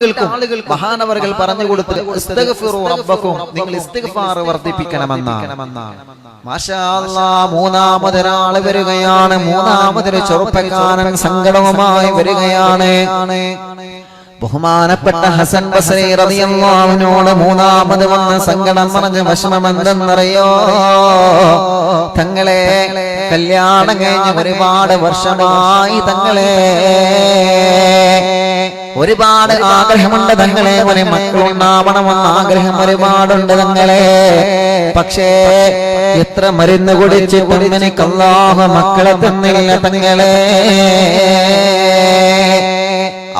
മഹാനവറുകൾ പറഞ്ഞു കൊടുത്ത് നിങ്ങൾ ഇസ്തിഗ്ഫാർ വർദ്ധിപ്പിക്കണമെന്നാണ്. മൂന്നാമതൊരാൾ വരികയാണ്. മൂന്നാമതൊരു ചെറുപ്പക്കാരൻ സങ്കടവുമായി വരികയാണ്. ബഹുമാനപ്പെട്ട ഹസൻ ബസരി റളിയല്ലാഹുവിനോട് മൂന്നാമത് വന്ന സങ്കടം പറഞ്ഞ വിഷമം എന്തെന്നറിയോ തങ്ങളെ കല്യാണം കഴിഞ്ഞ ഒരുപാട് വർഷമായി തങ്ങളെ ഒരുപാട് ആഗ്രഹമുണ്ട് തങ്ങളെ ഒരു മക്കളുണ്ടാവണമെന്ന് ആഗ്രഹം ഒരുപാടുണ്ട് തങ്ങളെ. പക്ഷേ എത്ര മരുന്ന് കുടിച്ചിട്ടും എനിക്ക് അല്ലാഹു മക്കളെ തന്നില്ല തങ്ങളെ.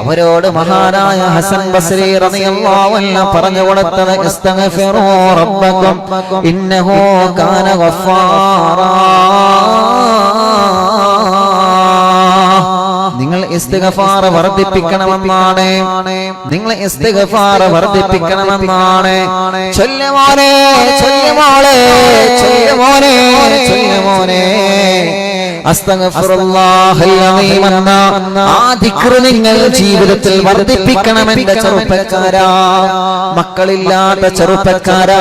അവരോട് മഹാനായ ഹസൻ ബസ്രി റളിയല്ലാഹു അൻഹു പറഞ്ഞു കൊടുത്തത് ഇസ്തഗ്ഫിറൂ ഇന്നഹു കാന ഗഫാറാ. ഇസ്തിഗഫാർ വർദ്ധിപ്പിക്കണമെന്നാണ്. നിങ്ങൾ ഇസ്തിഗഫാർ വർദ്ധിപ്പിക്കണമെന്നാണ്. ചൊല്ലുമോനെ ചൊല്ലുമോളെ ചൊല്ലുമോനെ ചൊല്ലുമോനെ അസ്തഗ്ഫിറുല്ലാഹൽ അലീം എന്ന ആ ദിക്ർ നിങ്ങൾ ജീവിതത്തിൽ വർദ്ധിപ്പിക്കണം എന്റെ ചെറുപ്പക്കാരാ. മക്കളില്ലാത്ത ചെറുപ്പക്കാരാ.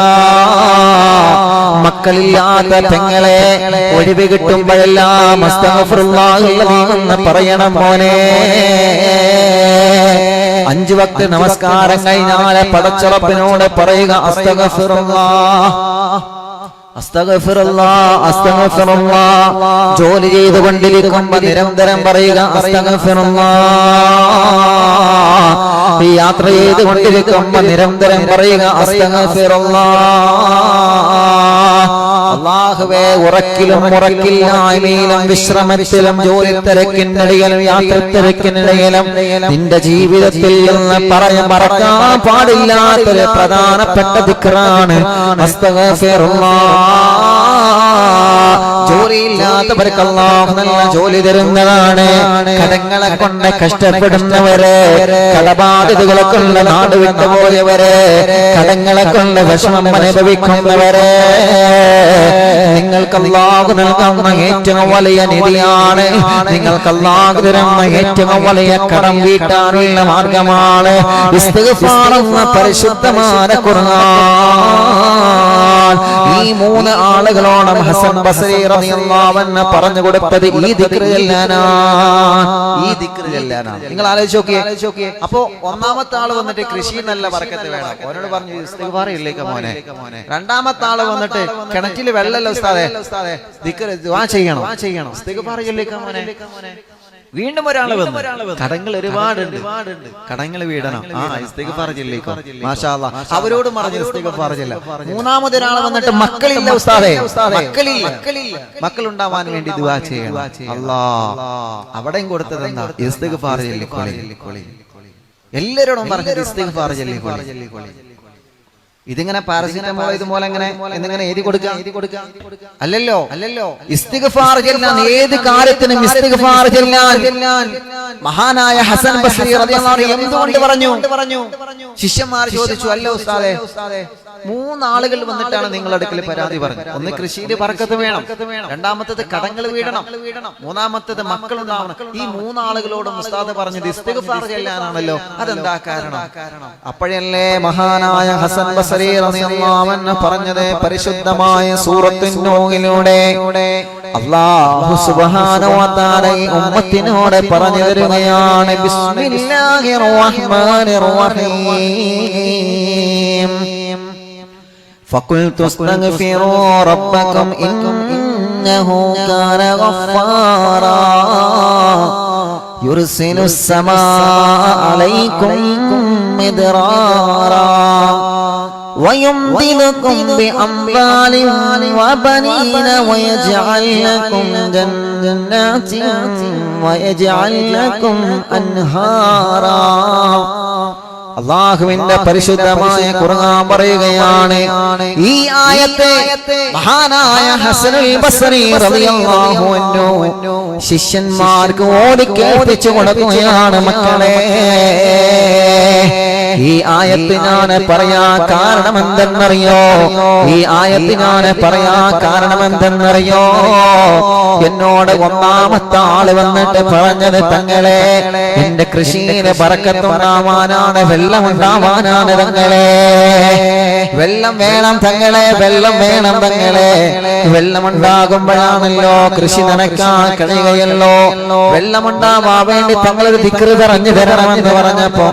മക്കളില്ലാത്ത പെങ്ങളെ ഒഴിവ് കിട്ടുമ്പോഴെല്ലാം എന്ന് പറയണം മോനെ. അഞ്ചു വക്ത് നമസ്കാരം കഴിഞ്ഞാൽ പടച്ചുറപ്പിനോട് പറയുക അസ്തഗ്ഫിറുല്ലാ. ജോലി ചെയ്തുകൊണ്ടിരിക്കുമ്പോ നിരന്തരം പറയുക. ഈ യാത്ര ചെയ്തുകൊണ്ടിരിക്കുമ്പോ നിരന്തരം പറയുക അസ്തഗ്ഫിറുല്ലാ. അള്ളാഹുവേ ഉറക്കിലും ഉറക്കില്ലായ്മയിലും വിശ്രമത്തിലും ജോലി തിരക്കിനിടയിലും യാത്ര തിരക്കിനിടയിലും നിന്റെ ജീവിതത്തിൽ നിന്ന് പറയാൻ മറക്കാൻ പാടില്ലാത്തൊരു പ്രധാനപ്പെട്ട ദിക്റാണ് ജോലിയില്ലാത്തവർക്ക് അള്ളാഹു നല്ല ജോലി തരുന്നതാണ്. കടങ്ങളെ കൊണ്ട് കഷ്ടപ്പെടുന്നവരെ കടബാധിതകളെ കൊണ്ട് നാട് വിട്ടുപോയവരെ കടങ്ങളെ കൊണ്ട് വിഷമം അനുഭവിക്കുന്നവരെ. നിങ്ങൾക്ക് അള്ളാഹു നൽകുന്ന ഏറ്റവും വലിയ നിധിയാണ്. നിങ്ങൾക്ക് അള്ളാഹു തരുന്ന ഏറ്റവും വലിയ കടം വീട്ടാനുള്ള മാർഗമാണ്. പരിശുദ്ധമായ ഖുർആൻ. ഈ മൂന്ന് ആളുകളോടും ഹസൻ ബസരി റളിയല്ലാഹു പറഞ്ഞു കൊടുത്തത് ഈ ദിക്ർ ചെല്ലാനാണ് ഈ ദിക്ർ ചെല്ലാനാണ് നിങ്ങൾ ആലോചിച്ച് നോക്കിയേ. അപ്പോ ഒന്നാമത്തെ ആൾ വന്നിട്ട് കൃഷി നല്ല വർക്കത്ത് വേണം. അവനോട് പറഞ്ഞു ഇസ്തിഗ്ഫാർ ഇല്ലേക്ക മോനെ. രണ്ടാമത്തെ ആൾ വന്നിട്ട് കിണറ്റിൽ വെള്ളമല്ല ഉസ്താദേ ദിക്ർ ദുആ ചെയ്യണം. ദുആ ചെയ്യണം. ഇസ്തിഗ്ഫാർ ഇല്ലേക്ക മോനെ. വീണ്ടും ഒരാൾ വന്നു. കടങ്ങൾ ഒരുപാടുണ്ട്. കടങ്ങൾ വീടണം. ആ ഇസ്തിഗ്ഫാർ പറഞ്ഞില്ലേക്കോ? മാഷാല്ല. അവരോട് പറഞ്ഞു ഇസ്തിഗ്ഫാർ പറഞ്ഞില്ല. മൂന്നാമത് ഒരാൾ വന്നിട്ട് മക്കളില്ല ഉസ്താദേ. മക്കളില്ല. മക്കൾ ഉണ്ടാവാൻ വേണ്ടി ദുആ ചെയ്യണം. അല്ലാ. അവിടെയും കൊടുത്തത് എന്താ? ഇസ്തേക്ക് പറഞ്ഞില്ലേ കൊളി? എല്ലാരോടും പറഞ്ഞു പറഞ്ഞില്ലേ ചെല്ലിക്കോളി ഇതിങ്ങനെ പാരസിറ്റമോൾ ഇതുപോലെ ഇങ്ങനെ എന്നിങ്ങനെ എഴുതി കൊടുക്കാം. എഴുതി അല്ലല്ലോ? അല്ലല്ലോ? ഇസ്തിഗ്ഫാർ ചെല്ലാൻ ഏത് കാര്യത്തിനും ഇസ്തിഗ്ഫാർ ചെല്ലാൻ. മഹാനായ ഹസൻ ബസ്രി റളിയല്ലാഹു എന്തുകൊണ്ട് പറഞ്ഞു? പറഞ്ഞു? ശിഷ്യന്മാർ ചോദിച്ചു അല്ലോ ഉസ്താദേ മൂന്നാളുകൾ വന്നിട്ടാണ് നിങ്ങളുടെ അടുക്കൽ പരാതി പറഞ്ഞു ഒന്ന് കൃഷിയിൽ പറക്കത്ത് വേണം. രണ്ടാമത്തത് കടങ്ങൾ വീടണം. മൂന്നാമത്തത് മക്കൾ ഉണ്ടാവണം ഈ മൂന്നാളുകളോടും ഉസ്താദ് പറഞ്ഞത് ഇസ്തിഗ്ഫാർ ചെല്ലാനാണല്ലോ. അതെന്താ കാരണം? അപ്പോഴല്ലേ മഹാനായ ഹസൻ ബസരി റളിയല്ലാഹു അൻഹു പറഞ്ഞത് പരിശുദ്ധമായ സൂറത്തുൻ നൂഹിലൂടെ അല്ലാഹു സുബ്ഹാനഹു വ തആല ഈ ഉമ്മത്തിനോട് പറഞ്ഞു തരുകയാണ് ബിസ്മില്ലാഹിർ റഹ്മാനിർ റഹീം فقلت استغفروا ربكم إنه كان غفارا يرسل السماء عليكم مدرارا ويمددكم بأموال وبنين ويجعل لكم جنات ويجعل لكم أنهارا അള്ളാഹുവിന്റെ പരിശുദ്ധമായ ഖുർആൻ പറയുകയാണ് ഈ ആയത്തെ മഹാനായ ഹസനുൽ ബസ്രി റളിയല്ലാഹു അൻഹു ശിഷ്യന്മാർക്ക് ഓടി കേൾപ്പിച്ചു കൊടുക്കുകയാണ് മക്കളെ ഈ ആയത്ത് ഞാൻ പറയാ കാരണം എന്തെന്നറിയോ ഈ ആയത്ത് ഞാൻ പറയാ കാരണം എന്തെന്നറിയോ എന്നോട് ഒന്നാമത്തെ ആൾ വന്നിട്ട് പറഞ്ഞത് തങ്ങളെ എന്റെ കൃഷിയിലെ പറക്കത്തുണ്ടാവാനാണ് വെള്ളം ഉണ്ടാവാനാണ് തങ്ങളെ. വെള്ളം വേണം തങ്ങളെ വെള്ളം വേണം തങ്ങളെ. വെള്ളം ഉണ്ടാകുമ്പോഴാണല്ലോ കൃഷി നനയ്ക്കാൻ കഴിയുകയല്ലോ വെള്ളമുണ്ടാവാൻ വേണ്ടി തങ്ങളൊരു ദിക്റ് പറഞ്ഞു തരണമെന്ന് പറഞ്ഞപ്പോ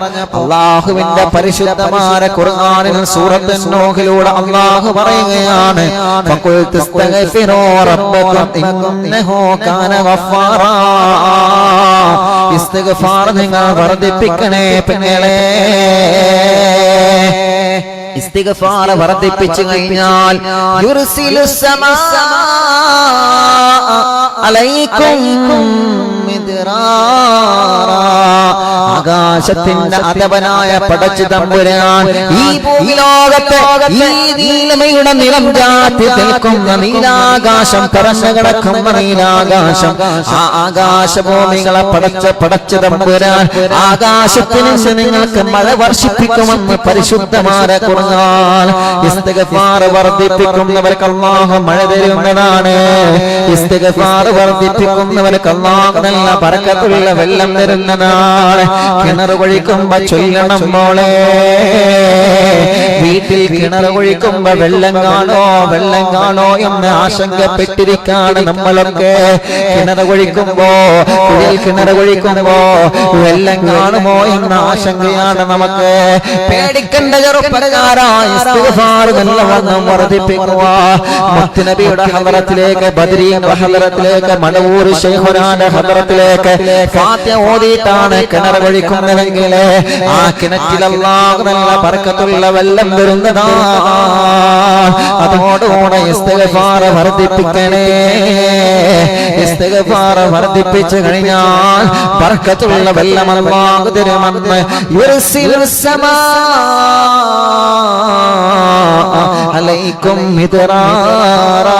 അള്ളാഹുവിന്റെ പരിശുദ്ധമായ ഖുർആനിൽ സൂറത്ത് നോഹിലൂടെ അള്ളാഹു പറയുകയാണ് നിങ്ങൾ വർദ്ധിപ്പിക്കണേ പെങ്ങളെ ഇസ്തിഗ്ഫാർ വർദ്ധിപ്പിച്ചു കഴിഞ്ഞാൽ യുർസിലു സമാ അലൈക്കും മിദ്റാറാ. ആകാശത്തിന്റെ അതവനായ പടച്ചു തമ്പുരാൻ ഈ ഭൂമിലോകത്തെ ഈ നീലമയുടെ നിലം ജാത്തി നിൽക്കുന്ന നീലാകാശം പറന്നു കിടക്കുന്ന നീലാകാശം. ആ ആകാശഭൂമികളെ പടച്ച പടച്ചു തമ്പുരാൻ. ആകാശത്തിന് നിങ്ങൾക്ക് മഴ വർഷിപ്പിക്കുമെന്ന് പരിശുദ്ധമായ കുറഞ്ഞാൽ വർദ്ധിപ്പിക്കുന്നവർക്ക് അള്ളാഹു മഴ തരുന്നതാണ് വർദ്ധിപ്പിക്കുന്നവർക്ക് അള്ളാഹു നല്ല ബർക്കത്തുള്ള വെള്ളം തരുന്നതാണ്. കിണർ കൊഴിക്കുമ്പോ ചൊല്ലണം മോളെ. വീട്ടിൽ കിണർ കൊഴിക്കുമ്പോ വെള്ളം കാണോ വെള്ളം കാണോ എന്ന് ആശങ്കപ്പെട്ടിരിക്കാണ് നമ്മളൊക്കെ. കിണർ കൊഴിക്കുമ്പോ കുഴിയിൽ കിണർ കൊഴിക്കുമ്പോ വെള്ളം കാണുമോ എന്ന ആശങ്കയാണ് നമുക്ക്. പേടിക്കേണ്ട ചെറുപ്പക്കാരായ ഇസ്തിഗ്ഫാർ നല്ലവണ്ണം വർദ്ധിപ്പിക്കുക. മുത്തുനബിയുടെ ഹദറത്തിലേക്ക് ബദരീന്റെ ഹദറത്തിലേക്ക് മടവൂർ ശൈഖുനാന്റെ ഹദറത്തിലേക്ക് ഫാത്തിഹ ഓതിയിട്ടാണ് കിണർ കൊഴിക്കുന്നതെങ്കിൽ ആ കിണറ്റിലല്ലാഹു നല്ല ബർക്കത്തുള്ള വെള്ളം വരുന്നതാ അതോടുകൂടെ ഇസ്തിഗ്ഫാർ വർദ്ധിപ്പിക്കണേ. ഇസ്തിഗ്ഫാർ വർദ്ധിപ്പിച്ചു കഴിഞ്ഞാൽ ബർക്കത്തുള്ള വെള്ളം അല്ലാഹു തരുമെന്ന് യുർസിലു സമാ അലൈക്കും മിദ്റാറാ.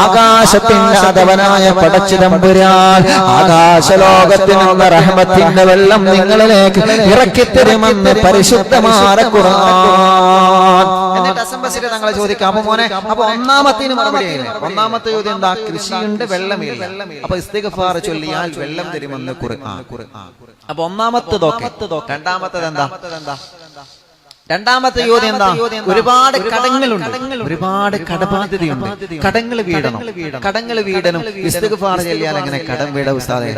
ആകാശത്തിന്റെ അതവനായ പടച്ചു തമ്പുരാൻ ആകാശലോകത്തിനുള്ള റഹ്മത്തിന്റെ വെള്ളം നിങ്ങളിലേക്ക് ഇറക്കിത്തരുമെന്ന് പരിശുദ്ധമായ ഖുർആൻ. എന്നിട്ട് അസംബസിലെ തങ്ങളെ ചോദിക്കാം അപ്പൊ മോനെ അപ്പൊ ഒന്നാമത്തേന് മറുപടി ഒന്നാമത്തെ ചോദ്യം എന്താ? കൃഷിയുണ്ട് വെള്ളമില്ല. അപ്പൊ ഇസ്തിഗ്ഫാർ ചൊല്ലിയാൽ വെള്ളം തരുമെന്ന് ഖുർആൻ. അപ്പൊ ഒന്നാമത്തതൊക്കെ. രണ്ടാമത്തത് എന്താ രണ്ടാമത്തെ ചോദ്യം എന്താ? ഒരുപാട് കടങ്ങളുണ്ട്. ഒരുപാട് കടബാധ്യതയുണ്ട്. കടങ്ങൾ വീടണം. കടങ്ങൾ വീടണം. ഇസ്തിഗ്ഫാർ ചെല്ലിയാൽ അങ്ങനെ കടം വീട ഉസ്താദേ?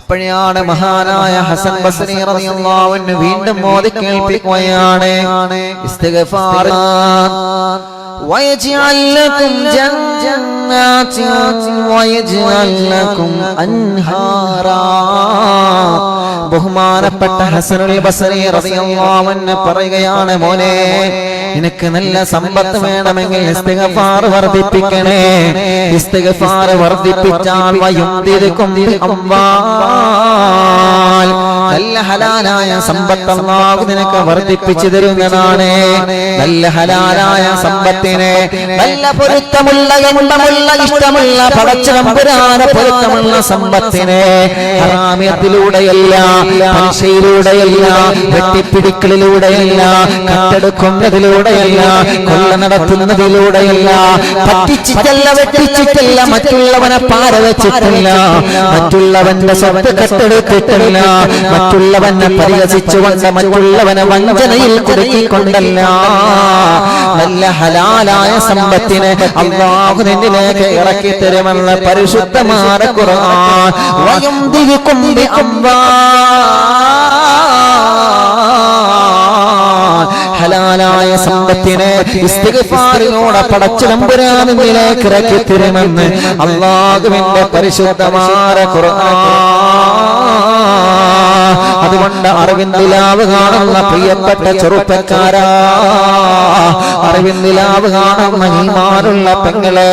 അപ്പോഴാണ് മഹാനായ ഹസൻ ബസ്രി റളിയല്ലാഹു അൻഹു വീണ്ടും മോദി കേൾപ്പിക്കുകയാണ് ഇസ്തിഗ്ഫാർ ويجعل لكم جنات ويجعل لكم أنهارا ബഹുമാനപ്പെട്ട ഹസനുൽ ബസരി റളിയല്ലാഹു അൻഹു പറയുകയാണ് മോനെ നിനക്ക് നല്ല സമ്പത്ത് വേണമെങ്കിൽ ഇസ്തിഗ്ഫാർ വർദ്ധിപ്പിക്കണേ ഇസ്തിഗ്ഫാർ വർദ്ധിപ്പിച്ചാൽ വയുംതിരിക്കും അംവാൽ നല്ല ഹലാലായ സമ്പത്ത് അല്ലാഹു നിനക്ക് വർദ്ധിപ്പിച്ചു തരുന്നതാണ്. നല്ല ഹലാലായ സമ്പത്തിനെ നല്ല പൊരുത്തമുള്ള ഇഷ്ടമുള്ള ഇഷ്ടമുള്ള പടച്ചതമ്പുരാന പൊരുത്തമുള്ള സമ്പത്തിനെ ഹറാമ്യത്തിലൂടെയല്ല പലിശയിലൂടെയല്ല വെട്ടിപ്പിടിക്കലിലൂടെയല്ല കട്ടെടുക്കുന്നതിലൂടെയല്ല കൊള്ള നടത്തുന്നതിലൂടെയല്ല വെട്ടിച്ചിട്ടല്ല മറ്റുള്ളവനെ പാര വെച്ചിട്ടില്ല മറ്റുള്ളവന്റെ സ്വത്ത് കട്ടെടുത്തിട്ടില്ല മറ്റുള്ളവനെ പരിഹസിച്ചുകൊണ്ട് മറ്റുള്ളവനെ വഞ്ചനയിൽ കുടുക്കിക്കൊണ്ടല്ല. നല്ല ഹലാലായ സമ്പത്തിനെ അള്ളാഹു നിന്നിലേക്ക് ഇറക്കി തരുമെന്ന് പരിശുദ്ധമായ ഖുർആൻ. വയുംദികും ബിഅംവാൽ ഹലാലായ സമ്പത്തിനെ ഇസ്തിഗ്ഫാറിനോടെ പടച്ചു നമ്പുരാനിലേക്ക് ഇറക്കി തരുമെന്ന് അള്ളാഹുവിന്റെ പരിശുദ്ധമായ ഖുർആൻ. അതുകൊണ്ട് അറിവിന്ദിലാവ് കാണുന്ന പ്രിയപ്പെട്ട ചെറുപ്പക്കാരാ. അറിവിന്ദിലാവ് കാണുന്ന ഹിമാറുള്ള പെങ്ങളെ.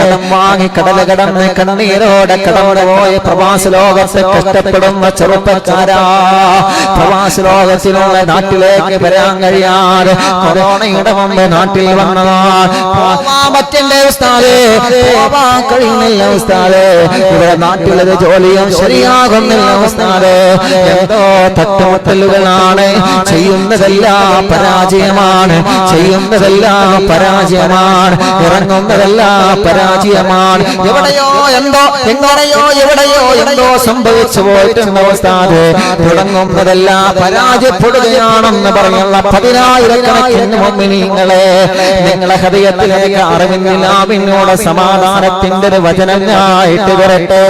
കടം വാങ്ങി കടല കടന്ന് കണ്ണീരോടെ കടന്നു പോയ പ്രവാസ ലോകത്തെ കഷ്ടപ്പെടുന്ന ചെറുപ്പക്കാരാ. പ്രവാസ ലോകത്തിലുള്ള നാട്ടിലേക്ക് വരാൻ കഴിയാതെ കൊറോണയുടെ മുമ്പ് നാട്ടിൽ വന്നതാ. പറ്റണ്ടേ ഉസ്താദേ പോവാൻ കഴിയുന്നില്ല ഉസ്താദേ. ഇവിടെ നാട്ടിലത് ജോലിയും ശരിയാകുന്നില്ല ഉസ്താദേ. എന്തോ തട്ടുമുട്ടലുകളാണ് ചെയ്യുന്നതെല്ലാം പരാജയമാണ്. ചെയ്യുന്നതെല്ലാം പരാജയമാണ്. ഇറങ്ങുന്നതെല്ലാം പരാജയമാണ്. എവിടെയോ എന്തോ എങ്ങനെയോ എവിടെയോ എന്തോ സംഭവിച്ചു പോയിട്ടുണ്ട് അവസ്ഥ തുടങ്ങുന്നതെല്ലാം പരാജയപ്പെടുകയാണെന്ന് പറയുന്ന പതിനായിരക്കണക്കിന് മുമ്പിനിങ്ങളെ നിങ്ങളെ ഹൃദയത്തിലേക്ക് പിന്നോട് സമാധാനത്തിന്റെ വചനങ്ങളായിട്ട് വരട്ടെ.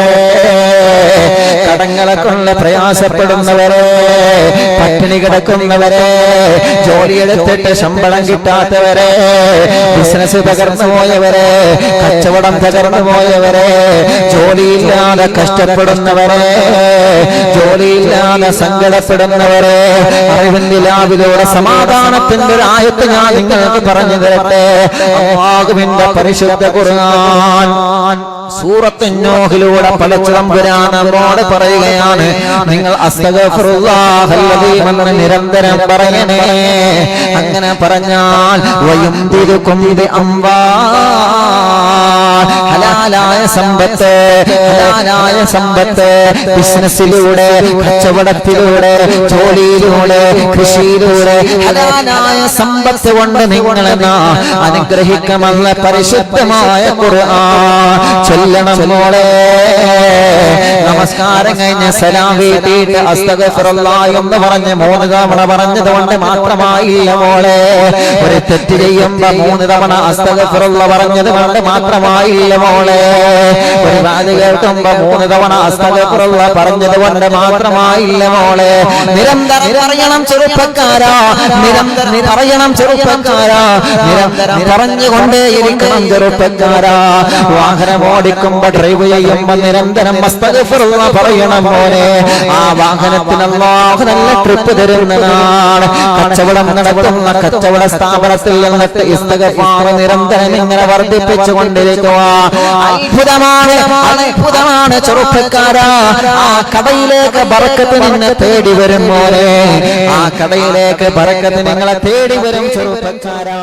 കടങ്ങളെ കൊണ്ട് പ്രയാസപ്പെടുന്നവരെ പട്ടിണി കിടക്കുന്നവരെ ജോലിയെടുത്തിട്ട് ശമ്പളം കിട്ടാത്തവരെ ബിസിനസ് തകർന്നു പോയവരെ കച്ചവടം തകർന്നു പോയവരെ ജോലിയില്ലാതെ കഷ്ടപ്പെടുന്നവരെ ജോലിയില്ലാതെ സങ്കടപ്പെടുന്നവരെ അറിവിന്റെ ലാവിലൂടെ സമാധാനത്തിന്റെ ഒരു ആയത്ത് ഞാൻ നിങ്ങൾക്ക് പറഞ്ഞു തരട്ടെ. അള്ളാഹുവിന്റെ പരിശുദ്ധ ഖുർആൻ. സൂറത്ത് നോഹിലൂടെ പടച്ചുളമ്പുരാൻ നമ്മോട് പറയുകയാണ്. നിങ്ങൾ നിരന്തരം പറയണേ. അങ്ങനെ പറഞ്ഞാൽ വയും ഇത് അമ്പാ ഹലാലായ സമ്പത്ത് ഹലാലായ സമ്പത്ത് ബിസിനസ്സിലൂടെ കച്ചവടത്തിലൂടെ ജോലിയിലൂടെ കൃഷിയിലൂടെ ഹലാലായ സമ്പത്ത് കൊണ്ട് നിങ്ങൾ അനുഗ്രഹിക്കുമെന്ന പരിശുദ്ധമായ ചൊല്ലണം മോളെ. നമസ്കാരം കഴിഞ്ഞ് സലാം വീട്ടിയിട്ട് എന്ന് പറഞ്ഞ് മൂന്ന് തവണ പറഞ്ഞത് കൊണ്ട് മാത്രമായില്ല മോളെ. ഒരു തെറ്റ് ചെയ്യുമ്പോ മൂന്ന് തവണ അസ്തഗഫിറുള്ള പറഞ്ഞത് കൊണ്ട് മാത്രമായില്ല മോളെ. ഒരുപാട് കേൾക്കുമ്പോ മൂന്ന് തവണ അസ്തഗഫിറുള്ള പറഞ്ഞത് കൊണ്ട് മാത്രമായില്ല മോളെ. നിരന്തരം പറയണം ചെറുപ്പക്കാരാ. നിരന്തരം പറയണം ചെറുപ്പക്കാരാ. നിരന്തരം പറഞ്ഞുകൊണ്ടേ ഇരിക്കണം ചെറുപ്പക്കാരാ. വാഹനം ഓടിക്കുമ്പോ ഡ്രൈവ് ചെയ്യുമ്പോ നിരന്തരം അസ്തഗഫിറുള്ള പറയണം മോനെ. ആ വാഹനത്തിന് അല്ലാഹു നല്ല ട്രിപ്പ് തരുന്നതാണ്. കച്ചവടം നടത്തുന്ന കച്ചവട സ്ഥാപനത്തിൽ നിന്നിട്ട് ഇസ്തഗഫാർ നിരന്തരം ഇങ്ങനെ വർദ്ധിപ്പിച്ചു കൊണ്ടിരിക്കുക അത്ഭുതമാണ്? അത്ഭുതമാണ് ചെറുപ്പക്കാരാ. ആ കടയിലേക്ക് പറക്കത്ത് നിന്നെ തേടി വരും മോനെ. ആ കടയിലേക്ക് പറക്കത്ത് നിങ്ങളെ തേടി വരും ചെറുപ്പക്കാരാ.